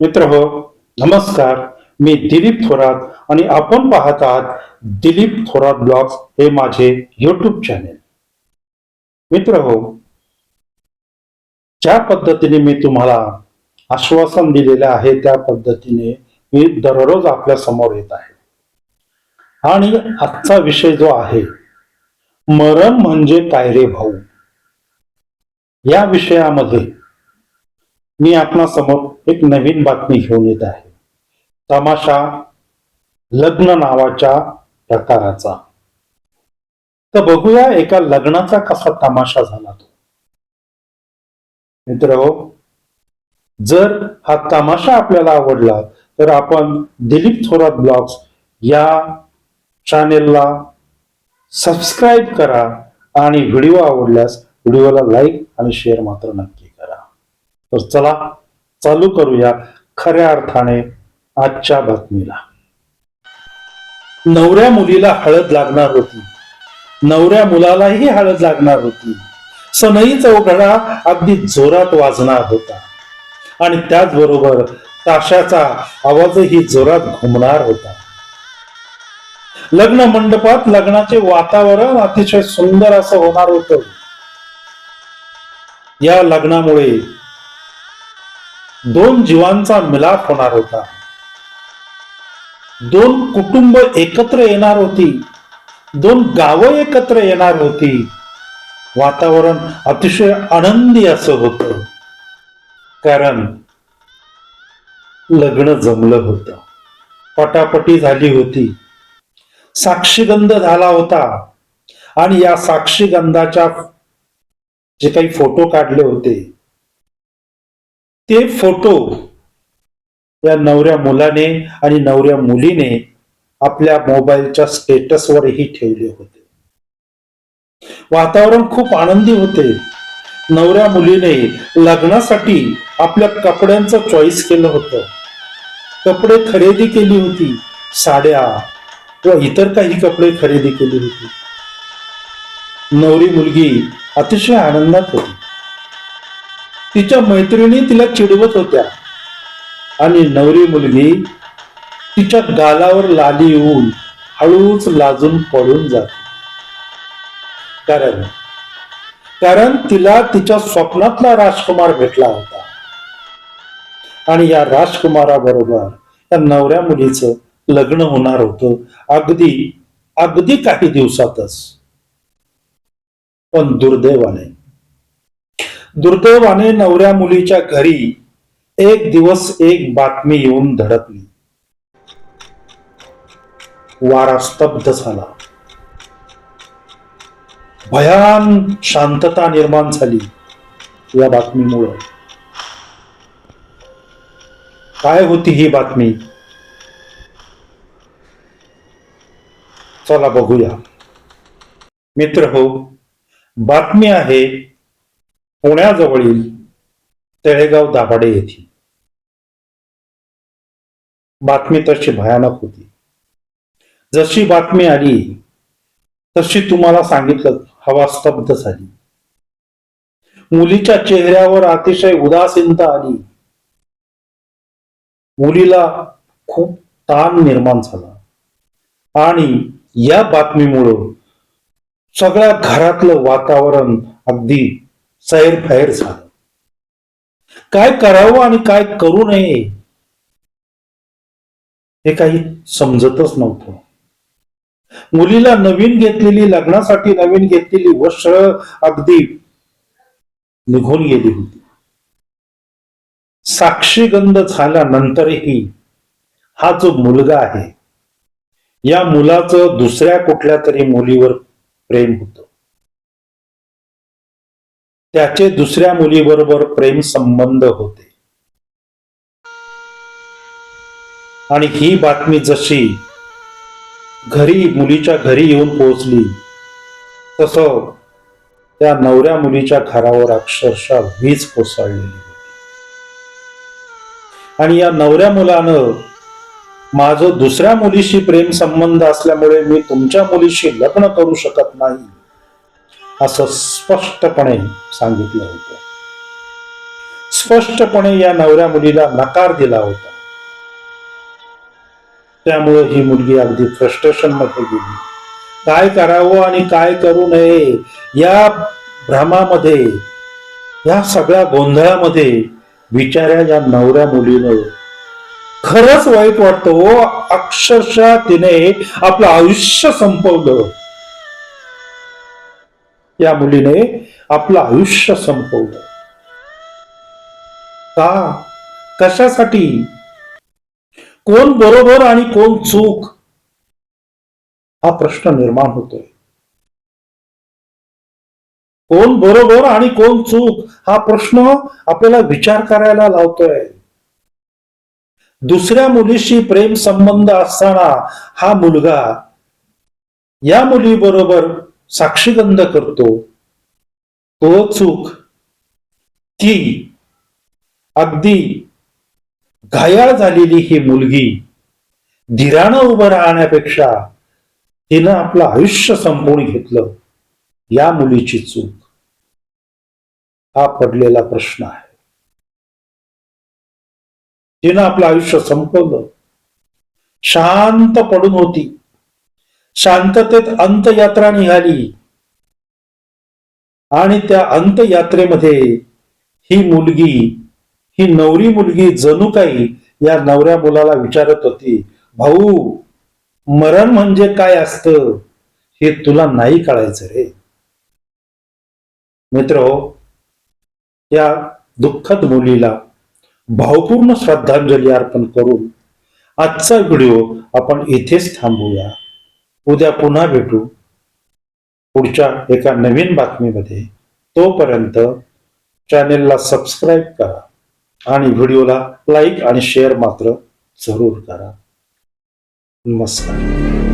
मित्र हो नमस्कार. मी दिलीप थोरात आणि आपण पाहत आहात दिलीप थोरात ब्लॉग्स हे माझे युट्यूब चॅनेल मित्र हो ज्या पद्धतीने मी तुम्हाला आश्वासन दिलेले आहे त्या पद्धतीने मी दररोज आपल्यासमोर येत आहे. आणि आजचा विषय जो आहे मरण म्हणजे काय रे भाऊ? या विषयामध्ये मी आपणा समोर एक नवीन बातमी घेऊन येत आहे. तमाशा लग्न नावाच्या प्रकाराचा. तर बघूया एका लग्नाचा कसा तमाशा झाला तो. मित्र जर हा तमाशा आपल्याला आवडला तर आपण दिलीप थोरात ब्लॉग्स या चॅनेलला सबस्क्राईब करा आणि व्हिडिओ आवडल्यास व्हिडिओला लाईक आणि शेअर मात्र नक्की तर चला चालू करूया खऱ्या अर्थाने आजच्या बातमीला. नवऱ्या मुलीला हळद लागणार होती. नवऱ्या मुलालाही हळद लागणार होती. सनई चौघडा अगदी जोरात वाजणार होता. आणि त्याचबरोबर ताशाचा आवाजही जोरात घुमणार होता. लग्न मंडपात लग्नाचे वातावरण अतिशय सुंदर असं होणार होतं. या लग्नामुळे दोन जीवांचा मिलाप होणार होता. दोन कुटुंब एकत्र येणार होती. दोन गावं एकत्र येणार होती. वातावरण अतिशय आनंदी असं होत. कारण लग्न जमलं होतं. पटापटी झाली होती. साक्षीगंध झाला होता. आणि या साक्षीगंधाच्या जे काही फोटो काढले होते ते फोटो या नवऱ्या मुलाने आणि नवऱ्या मुलीने आपल्या मोबाईलच्या स्टेटसवरही ठेवले होते. वातावरण खूप आनंदी होते. नवऱ्या मुलीने लग्नासाठी आपल्या कपड्यांचं चॉईस केलं होतं. कपडे खरेदी केली होती साड्या व इतर काही कपडे खरेदी केली होती. नवरी मुलगी अतिशय आनंदात होती. तिच्या मैत्रिणी तिला चिडवत होत्या. आणि नवरी मुलगी तिच्या गालावर लाली येऊन हळूच लाजून पडून जाते. कारण कारण तिला तिच्या स्वप्नातला राजकुमार भेटला होता. आणि या राजकुमाराबरोबर त्या नवऱ्या मुलीचं लग्न होणार होतं अगदी अगदी काही दिवसातच. पण दुर्दैवाने दुर्दैवाने नवऱ्या मुलीच्या घरी एक दिवस एक बातमी येऊन धडकली. वारा स्तब्ध झाला. भयान शांतता निर्माण झाली या बातमीमुळे. काय होती ही बातमी? चला बघूया. मित्र हो बातमी आहे पुण्याजवळील तळेगाव दाभाडे येथे. बातमी तशी भयानक होती. जशी बातमी आली तशी तुम्हाला सांगितलं हवा स्तब्ध झाली. मुलीच्या चेहऱ्यावर अतिशय उदासीनता आली. मुलीला खूप ताण निर्माण झाला. आणि या बातमीमुळं सगळ्या घरातलं वातावरण अगदी सैरफैर झालं. काय करावं आणि काय करू नये हे काही समजतच नव्हतं. मुलीला नवीन घेतलेली लग्नासाठी नवीन घेतलेली वस्त्र अगदी निघून गेली होती. साक्षीगंध झाल्यानंतरही हा जो मुलगा आहे या मुलाचं दुसऱ्या कुठल्या तरी मुलीवर प्रेम होतं. त्याचे दुसऱ्या मुलीबरोबर प्रेम संबंध होते. आणि ही बातमी जशी घरी मुलीच्या घरी येऊन पोहोचली तसं त्या नवऱ्या मुलीच्या घरावर अक्षरशः वीज कोसळलेली होती. आणि या नवऱ्या मुलानं माझं दुसऱ्या मुलीशी प्रेम संबंध असल्यामुळे मी तुमच्या मुलीशी लग्न करू शकत नाही. असं स्पष्टपणे सांगितलं होतं. स्पष्टपणे या नवऱ्या मुलीला नकार दिला होता. त्यामुळे ही मुलगी अगदी फ्रस्ट्रेशनमध्ये गेली. काय करावं आणि काय करू नये या भ्रमामध्ये या सगळ्या गोंधळामध्ये बिचाऱ्या या नवऱ्या मुलीनं खरंच वाईट वाटतं. हो, अक्षरशः तिने आपलं आयुष्य संपवलं. या मुलीने आपलं आयुष्य संपवलं. का? कशासाठी? कोण बरोबर आणि कोण चूक? हा प्रश्न निर्माण होतोय. कोण बरोबर आणि कोण चूक? हा प्रश्न आपल्याला विचार करायला लावतोय. दुसऱ्या मुलीशी प्रेम संबंध असताना हा मुलगा या मुलीबरोबर साक्षीगंध करतो तो चूक की अगदी घायाळ झालेली ही मुलगी धीरानं उभं राहण्यापेक्षा तिनं आपलं आयुष्य संपवून घेतलं या मुलीची चूक. हा पडलेला प्रश्न आहे. तिनं आपलं आयुष्य संपवलं शांत पडून होती. शांततेत अंतयात्रा निघाली. आणि त्या अंतयात्रेमध्ये ही मुलगी ही नवरी मुलगी जणू काही या नवऱ्या मुलाला विचारत होती भाऊ मरण म्हणजे काय असतं? हे तुला नाही कळायचं रे. मित्र या दुःखद मुलीला भावपूर्ण श्रद्धांजली अर्पण करून आजचा व्हिडिओ आपण इथेच थांबूया. उद्या पुन्हा भेटू. पुढच्या एका नवीन बातमीमध्ये. तोपर्यंत चॅनेलला सबस्क्राईब करा आणि व्हिडिओला लाईक आणि शेअर मात्र जरूर करा. नमस्कार.